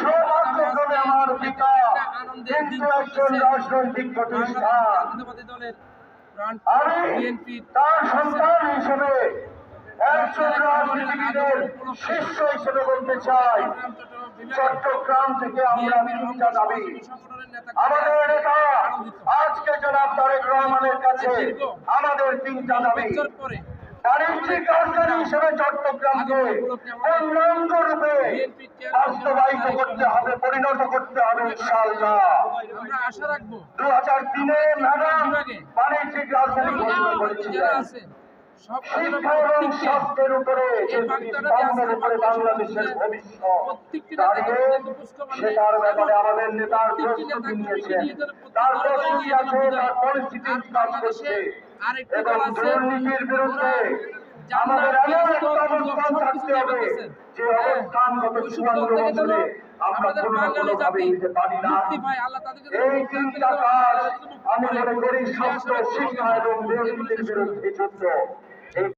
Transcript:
সৌভাগ্যক্রমে আমার পিতা কিন্তু একজন রাজনৈতিক প্রতিষ্ঠান আমি তার সন্তান হিসেবে একজন রাজনীতিবিদের শিষ্য হিসেবে বলতে চাই। চট্টগ্রাম থেকে আমরা তিনটা দাবি। আমাদের নেতা আজকে জনাব তারেক রহমানের কাছে আমাদের তিনটা দাবি। বাণিজ্যিক রাজধানী হিসেবে চট্টগ্রামকে পূর্ণাঙ্গ রূপে বাস্তবায়িত করতে হবে পরিণত করতে হবে ইনশাআল্লাহ। আমরা আশা রাখব। দু হাজার তিনে নানা বাণিজ্যিক রাজধানী ঘোষণা করেছিলেন সেটার ব্যাপারে আমাদের নেতার প্রস্তুতি নিয়েছেন তার প্রস্তুতি আছে তার পরিস্থিতির কাজ করছে। এবং দুর্নীতির বিরুদ্ধে আমাদের এমন একটা অবস্থান থাকতে হবে যে অবস্থান গত চুয়ান্ন বছরে আমরা কোনো না কোনো ভাবে নিতে পারি না। এই তিনটা কাজ আমি মনে করি স্বাস্থ্য শিক্ষা এবং দুর্নীতির বিরুদ্ধে যুদ্ধ। ہاں